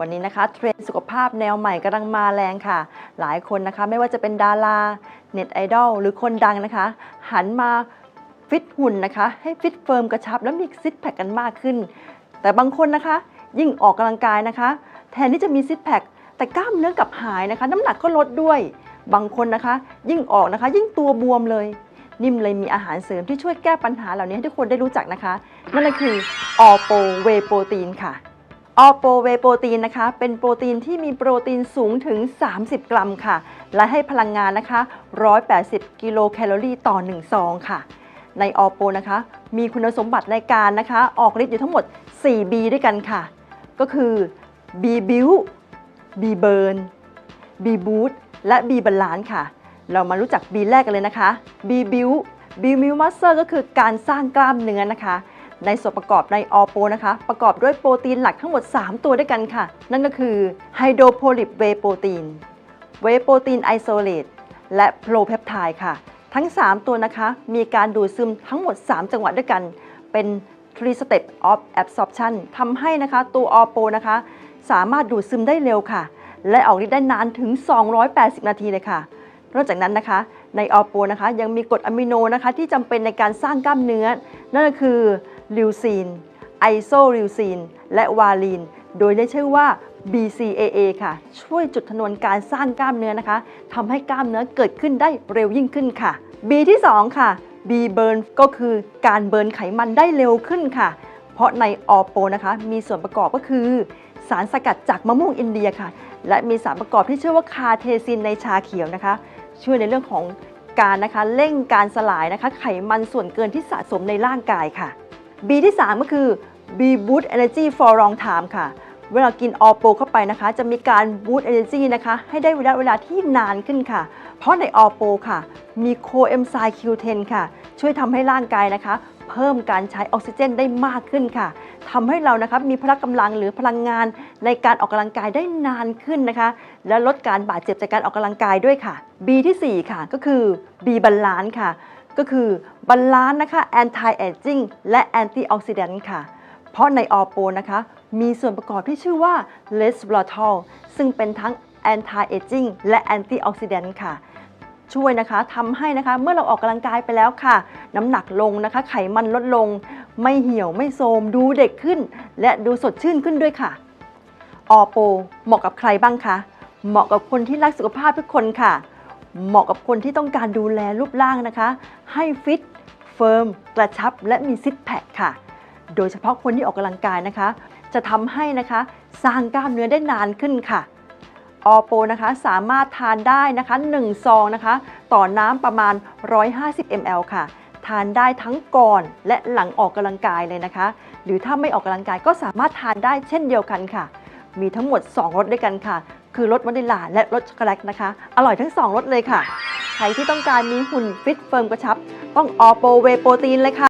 วันนี้นะคะเทรนด์สุขภาพแนวใหม่กำลังมาแรงค่ะ หลายคนนะคะไม่ว่าจะเป็นดาราเน็ตไอดอลหรือคนดังนะคะ หันมาฟิตหุ่นนะคะ ให้ฟิตเฟิร์มกระชับและมีซิทแพคกันมากขึ้น แต่บางคนนะคะ ยิ่งออกกำลังกายนะคะ แทนที่จะมีซิทแพคแต่กล้ามเนื้อกลับหายนะคะ น้ำหนักก็ลดด้วย บางคนนะคะ ยิ่งออกนะคะ ยิ่งตัวบวมเลย นิ่มเลยมีอาหารเสริมที่ช่วยแก้ปัญหาเหล่านี้ให้ทุกคนได้รู้จักนะคะ นั่นก็คือออโปเวโปรตีนค่ะ ออโปเวโปรตีนนะคะ เป็นโปรตีนที่มีโปรตีนสูงถึง 30 กรัมค่ะ และให้พลังงานนะคะ 180 กิโลแคลอรี่ต่อ 1 ซองค่ะ ในออโปนะคะ มีคุณสมบัติในการนะคะ ออกฤทธิ์อยู่ทั้งหมด 4B ด้วยกันค่ะ ก็คือ B build B burn B boost และ B balance ค่ะ เรามารู้จัก B แรกกันเลยนะคะ B build B build muscle ก็คือการสร้างกล้ามเนื้อนะคะ ในส่วนประกอบในออโปนะคะ ประกอบด้วยโปรตีนหลักทั้งหมด 3 ตัวด้วยกันค่ะ นั่นก็คือไฮโดรโพลิปเวโปรตีนเวโปรตีนไอโซเลตและโปรเพปไทด์ค่ะ ทั้ง 3 ตัวนะคะ มีการดูดซึมทั้งหมด 3 จังหวะด้วยกัน เป็น three step of absorption ทำให้นะคะ ตัวออโปนะคะ สามารถดูดซึมได้เร็วค่ะ และออกฤทธิ์ได้นานถึง 280 นาทีเลยค่ะ นอกจากนั้นนะคะ ในออโปนะคะ ยังมีกรดอะมิโนนะคะ ที่จำเป็นในการสร้างกล้ามเนื้อ นั่นก็คือ ลิวซีน ไอโซลิวซีน และวาลีน โดยได้ชื่อว่า BCAA ค่ะ ช่วยจุดชนวนการสร้างกล้ามเนื้อนะคะทำให้กล้ามเนื้อเกิดขึ้นได้เร็วยิ่งขึ้นค่ะ B ที่ 2 ค่ะ B burn ก็คือการเบิร์นไขมันได้เร็วขึ้นค่ะ เพราะในออโปนะคะมีส่วนประกอบก็คือ สารสกัดจากมะม่วงอินเดียค่ะ และมีสารประกอบที่ชื่อว่าคาเทซินในชาเขียวนะคะ ช่วยในเรื่องของการนะคะเร่งการสลายนะคะ ไขมันส่วนเกินที่สะสมในร่างกายค่ะ B ที่ 3 ก็คือ B boost energy for long time ค่ะ เวลากินออโปเข้าไปนะคะ จะมีการ boost energy นะคะให้ได้ระยะเวลาที่นานขึ้นค่ะ เพราะในออโปค่ะ มีโคเอนไซม์ Q10 ค่ะ ช่วยทำให้ร่างกายนะคะ เพิ่มการใช้ออกซิเจนได้มากขึ้นค่ะทำให้เรานะคะมีพละกำลังหรือพลังงานในการออกกำลังกายได้นานขึ้นนะคะ และลดการบาดเจ็บจากการออกกำลังกายด้วยค่ะ B ที่ 4 ค่ะก็คือ B บาลานซ์ค่ะ ก็คือบาลานซ์นะคะ anti aging และ anti oxidant ค่ะ เพราะในออโปนะคะ มีส่วนประกอบที่ชื่อว่า resveratrol ซึ่งเป็นทั้ง anti aging และ anti oxidant ค่ะ ช่วยนะคะทำให้นะคะเมื่อเราออกกำลังกายไปแล้วค่ะ น้ำหนักลงนะคะ ไขมันลดลง ไม่เหี่ยวไม่โทรมดูเด็กขึ้น และดูสดชื่นขึ้นด้วยค่ะออโปเหมาะกับใครบ้างคะเหมาะกับคนที่รักสุขภาพทุกคนค่ะ เหมาะกับคนที่ต้องการดูแลรูปร่างนะคะ ให้ฟิต เฟิร์ม กระชับ และมีซิทแพคค่ะ โดยเฉพาะคนที่ออกกำลังกายนะคะ จะทำให้นะคะ สร้างกล้ามเนื้อได้นานขึ้นค่ะ ออโปนะคะสามารถทานได้นะคะ 1 ซองนะคะ ต่อน้ำประมาณ 150 ml ค่ะ ทานได้ทั้งก่อนและหลังออกกำลังกายเลยนะคะ หรือถ้าไม่ออกกำลังกายก็สามารถทานได้เช่นเดียวกันค่ะมีทั้งหมด 2 รสด้วยกันค่ะ คือรสวานิลลาและรสช็อกโกแลตนะคะ อร่อยทั้ง 2รสเลยค่ะ ใครที่ต้องการมีหุ่นฟิตเฟิร์มกระชับ ต้องออโปเวโปรตีนเลยค่ะ